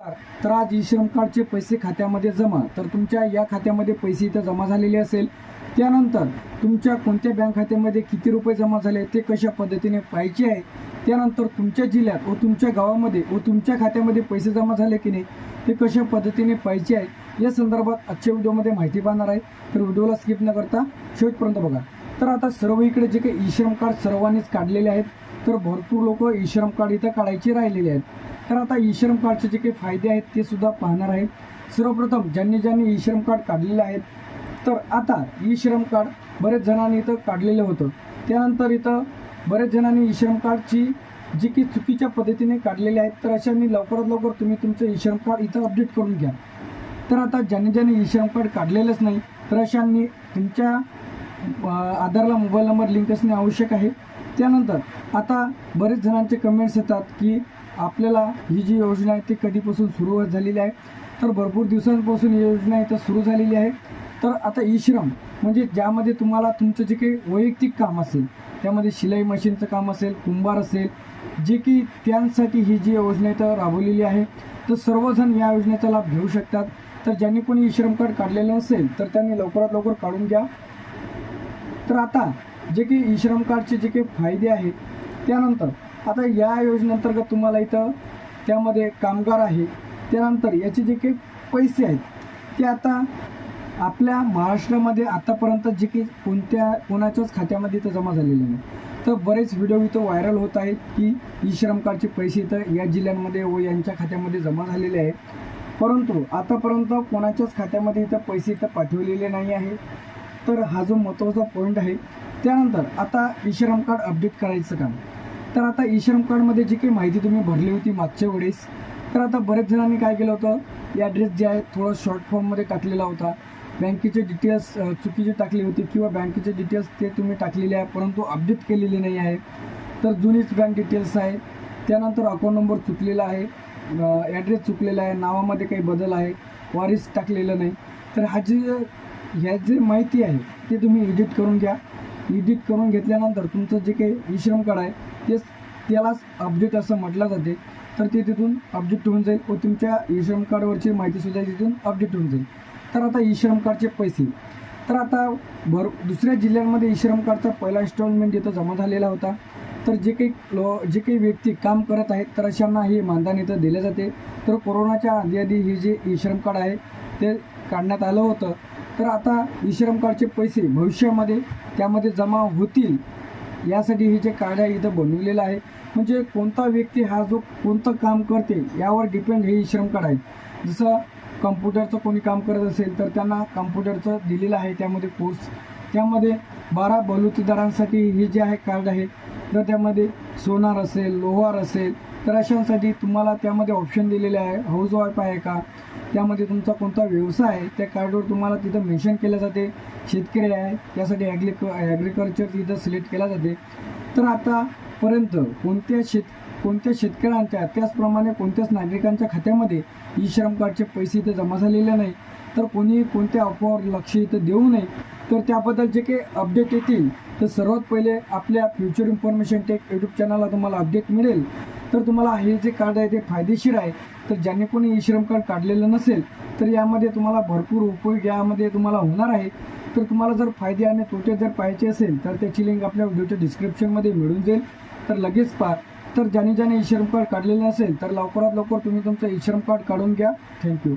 तर आज ई श्रम कार्डचे पैसे खात्यामध्ये जमा तर तुमच्या या खात्यामध्ये पैसे इथं जमा झालेले असेल. त्यानंतर तुमच्या कोणत्या बँक खात्यामध्ये किती रुपये जमा झाले ते कशा पद्धतीने पाहिजे आहे त्यानंतर तुमच्या जिल्ह्यात व तुमच्या गावामध्ये व तुमच्या खात्यामध्ये पैसे जमा झाले की नाही ते कशा पद्धतीने पाहिजे आहे या संदर्भात आजच्या व्हिडिओमध्ये माहिती पाहणार आहे. तर व्हिडिओला स्किप न करता शेवटपर्यंत बघा. तर आता सर्व इकडे जे काही ई श्रम कार्ड सर्वांनीच काढलेले आहेत तर भरपूर लोक ई श्रम कार्ड इथं काढायचे राहिलेले आहेत. तर आता ई श्रम कार्डचे जे काही फायदे आहेत ते सुद्धा पाहणार आहेत सर्वप्रथम ज्यांनी ज्यांनी ई श्रम कार्ड काढलेले आहेत तर आता ई श्रम कार्ड बरेच जणांनी इथं काढलेलं होतं. त्यानंतर इथं बरेच जणांनी ई श्रम कार्डची जी की चुकीच्या पद्धतीने काढलेले आहेत तर अशांनी लवकरात लवकर तुम्ही तुमचं ई श्रम कार्ड इथं अपडेट करून घ्या. तर आता ज्यांनी ज्यांनी ई श्रम कार्ड काढलेलंच नाही तर अशांनी तुमच्या आधारला मोबाईल नंबर लिंक असणे आवश्यक आहे. त्यानंतर आता बरेच जणांचे कमेंट्स येतात की आपल्याला ही जी योजना आहे ती कधीपासून सुरू झालेली आहे? तर भरपूर दिवसांपासून ही योजना इथं सुरू झालेली आहे. तर आता ई श्रम म्हणजे ज्यामध्ये तुम्हाला तुमचं जे काही वैयक्तिक काम असेल त्यामध्ये शिलाई मशीनचं काम असेल कुंभार असेल जे की त्यांसाठी ही जी योजना इथं राबवलेली आहे तर सर्वजण या योजनेचा लाभ घेऊ शकतात. तर ज्यांनी कोणी ई श्रम कार्ड काढलेलं असेल तर त्यांनी लवकरात लवकर काढून घ्या. तर आता जे की ई श्रम कार्डचे जे काही फायदे आहेत त्यानंतर आता या योजनेअंतर्गत तुम्हाला इथं त्यामध्ये कामगार आहे त्यानंतर याचे जे काही पैसे आहेत ते आता आपल्या महाराष्ट्रामध्ये आतापर्यंत जे की कोणत्या कोणाच्याच खात्यामध्ये इथं जमा झालेले नाही. तर बरेच व्हिडिओ इथं व्हायरल होत आहेत की ई श्रम कार्डचे पैसे इथं या जिल्ह्यांमध्ये व यांच्या खात्यामध्ये जमा झालेले आहेत. परंतु आतापर्यंत कोणाच्याच खात्यामध्ये इथं पैसे इथं पाठवलेले नाही आहे. तर हा जो महत्त्वाचा पॉईंट आहे त्यानंतर आता ई श्रम कार्ड अपडेट करायचं काम. तर आता ई श्रम कार्डमध्ये जी काही माहिती तुम्ही भरली होती मागच्या वेळेस तर आता बरेच जणांनी काय केलं होतं ॲड्रेस जे आहे थोडं शॉर्ट फॉर्ममध्ये टाकलेला होता. बँकेचे डिटेल्स चुकीचे टाकली होती किंवा बँकेचे डिटेल्स ते तुम्ही टाकलेले आहे परंतु अपडेट केलेले नाही आहे. तर जुनीच बँक डिटेल्स आहे. त्यानंतर अकाउंट नंबर चुकलेला आहे. ॲड्रेस चुकलेला आहे. नावामध्ये काही बदल आहे. वारीस टाकलेलं नाही. तर हा जे ह्या जे माहिती आहे ते तुम्ही एडिट करून घ्या. एडिट करून घेतल्यानंतर तुमचं जे काही ई श्रम कार्ड आहे ते त्यालाच अपडेट असं म्हटलं जाते. तर ते तिथून अपडेट होऊन जाईल व तुमच्या ई श्रम कार्डवरची माहितीसुद्धा तिथून अपडेट होऊन जाईल. तर आता ई श्रम कार्डचे पैसे. तर आता भर दुसऱ्या जिल्ह्यांमध्ये ई श्रम कार्डचा पहिला इन्स्टॉलमेंट इथं जमा झालेला होता. तर जे काही लो जे काही व्यक्ती काम करत आहेत तर अशांना हे मानधन इथं दिले जाते. तर कोरोनाच्या आधी आधी हे जे ई श्रम कार्ड आहे ते काढण्यात आलं होतं. तर आता ई श्रम कार्डचे पैसे भविष्यामध्ये त्यामध्ये जमा होतील यासाठी हे जे कार्ड आहे इथं बनवलेलं आहे. म्हणजे कोणता व्यक्ती हा जो कोणतं काम करते यावर डिपेंड हे ई श्रम कार्ड आहे. जसं कम्प्युटरचं कोणी काम करत असेल तर त्यांना कम्प्युटरचं दिलेलं आहे त्यामध्ये कोर्स त्यामध्ये बारा बलुतेदारांसाठी हे जे आहे कार्ड आहे तर त्यामध्ये सोनार असेल लोहार असेल तर अशासाठी तुम्हाला त्यामध्ये ऑप्शन दिलेले आहे. हाऊस वाईफ आहे का? त्यामध्ये तुमचा कोणता व्यवसाय आहे? त्या कार्डवर तुम्हाला तिथं मेन्शन केलं जाते. शेतकरी आहे. त्यासाठी ॲग्रिक ॲग्रिकल्चर तिथं सिलेक्ट केला जाते. तर आतापर्यंत कोणत्या शेत कोणत्या शेतकऱ्यांच्या त्याचप्रमाणे कोणत्याच नागरिकांच्या खात्यामध्ये ई श्रम कार्डचे पैसे इथं जमा झालेले नाही. तर कोणी कोणत्या अफवावर लक्ष इथं देऊ नये. तर त्याबद्दल जे काही अपडेट येतील तर सर्वात पहिले आपल्या फ्युचर इन्फॉर्मेशन टेक यूट्यूब चॅनलला तुम्हाला अपडेट मिळेल. तर तुम्हाला हे जे कार्ड आहे ते फायदेशीर आहे. तर ज्यांनी कोणी ई श्रम कार्ड काढलेलं नसेल तर यामध्ये तुम्हाला भरपूर उपयोग यामध्ये तुम्हाला होणार आहे. तर तुम्हाला जर फायदे आणि तोटे जर पाहायचे असेल तर त्याची लिंक आपल्या व्हिडिओच्या डिस्क्रिप्शनमध्ये मिळून जाईल. तर लगेच पहा. तर ज्याने ज्याने ई श्रम कार्ड काढलेलं असेल तर लवकरात लवकर तुम्ही तुमचं ई श्रम कार्ड काढून घ्या. थँक्यू